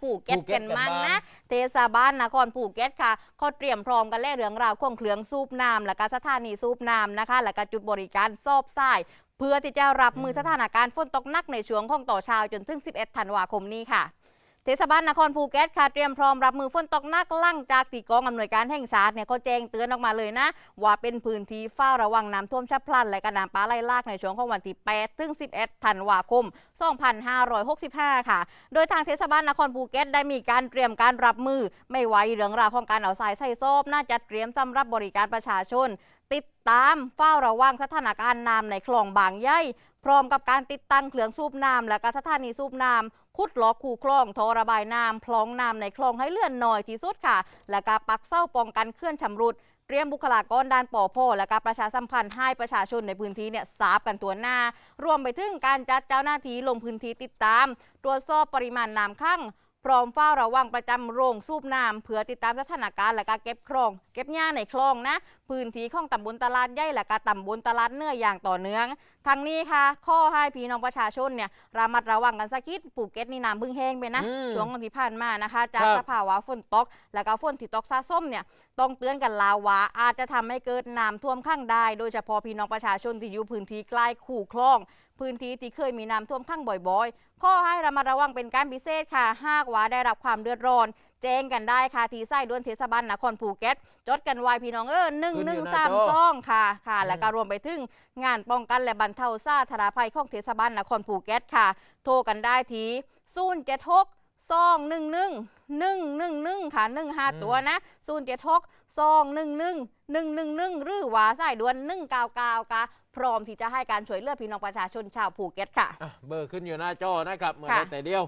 ภูเก็ตภูเก็กัตนกันมั่งบ้างนะเทศบาลนครภูเก็ตค่ะเขาเตรียมพร้อมกันเล่เรื่องราวของเครื่องสูบน้ำและก็สถานีสูบน้ำนะคะและก็จุดบริการซอบทรายเพื่อที่จะรับมือสถานการณ์ฝนตกหนักในช่วงของต่อเช้าจนถึง 11 ธันวาคมนี้ค่ะ เทศบาลนครภูเก็ตค่ะเตรียมพร้อมรับมือฝนตกหนักลั่งจากที่กองอำนวยการแห่งชาติเนี่ยเขาแจ้งเตือนออกมาเลยนะ ว่าเป็นพื้นที่เฝ้าระวังน้ำท่วมฉับพลันและก็น้ำป่าไหลหลากในช่วงของวันที่ 8 ถึง 11 ธันวาคม 2565 ค่ะ โดยทางเทศบาลนครภูเก็ตได้มีการเตรียมการรับมือ ไม่ไว้เรื่องราวของการเอาสายใส่โซบน่าจะเตรียมสำหรับบริการประชาชนติดตามเฝ้าระวังสถานการณ์น้ำในคลองบางใหญ่ พร้อมกับการติดตั้งเครื่องสูบน้ำและก็สถานีสูบน้ำขุดหลอกคูคลองท่อระบายน้ำพลองน้ำในคลองให้เลื่อนหน่อยที่สุดค่ะ และก็ปักเส้าป้องกันเคลื่อนชำรุดเตรียมบุคลากรด้านปอพอและการประชาสัมพันธ์ให้ประชาชนในพื้นที่เนี่ยทราบกันตัวหน้า รวมไปถึงการจัดเจ้าหน้าที่ลงพื้นที่ติดตาม ตรวจสอบปริมาณน้ำข้าง พร้อมเฝ้าระวังประจำโรงสูบน้ำเพื่อติดตามสถานการณ์และก็เก็บคลอง เก็บหญ้าในคลองนะ พื้นที่ของตำบลตลาดใหญ่และก็ตำบลตลาดเนื้ออย่างต่อเนื่องทั้งนี้ค่ะ ข้อให้พี่น้องประชาชนเนี่ยระมัดระวังกันสักนิดภูเก็ตนี่น้ำบึ้งแห้งไปนะอืมช่วงวันที่ผ่านมานะคะ จากครับสภาวะฝนตก และก็ฝนที่ตกสะสมเนี่ยต้องเตือนกันลาวาอาจจะทำให้เกิดน้ำท่วมข้างได้ โดยเฉพาะพี่น้องประชาชนที่อยู่พื้นที่ใกล้คู่คลอง พื้นที่ที่เคยมีน้ำท่วมข้างบ่อยๆข้อให้ระมัดระวังเป็นการพิเศษค่ะหากว่าได้รับความเดือดร้อนแจ้งกันได้ค่ะที่ไส้ด้วนเทศบาลนครภูเก็ตจดกันไว้พี่น้องเออหนึ่งขึ้นหอยู่นึ่งหน้าสามจอสองค่ะค่ะ แล้วก็รวมไปถึงงานป้องกันและบรรเทาสาธารณภัยของเทศบาลนครภูเก็ตค่ะ โทรกันได้ที่ศูนย์เจ็ดหกสองหนึ่งหนึ่งหนึ่งหนึ่งหนึ่งค่ะหนึ่งห้าตัวนะศูนย์เจ็ดหกสองหนึ่งหนึ่งหนึ่งหนึ่งหนึ่งหรือว่าสายด่วนหนึ่งเก้าเก้ากะ พร้อมที่จะให้การช่วยเหลือพี่น้องประชาชนชาวภูเก็ตค่ะ อะเบอร์ขึ้นอยู่หน้าจอนะครับเมื่อค่ะได้แต่เดียว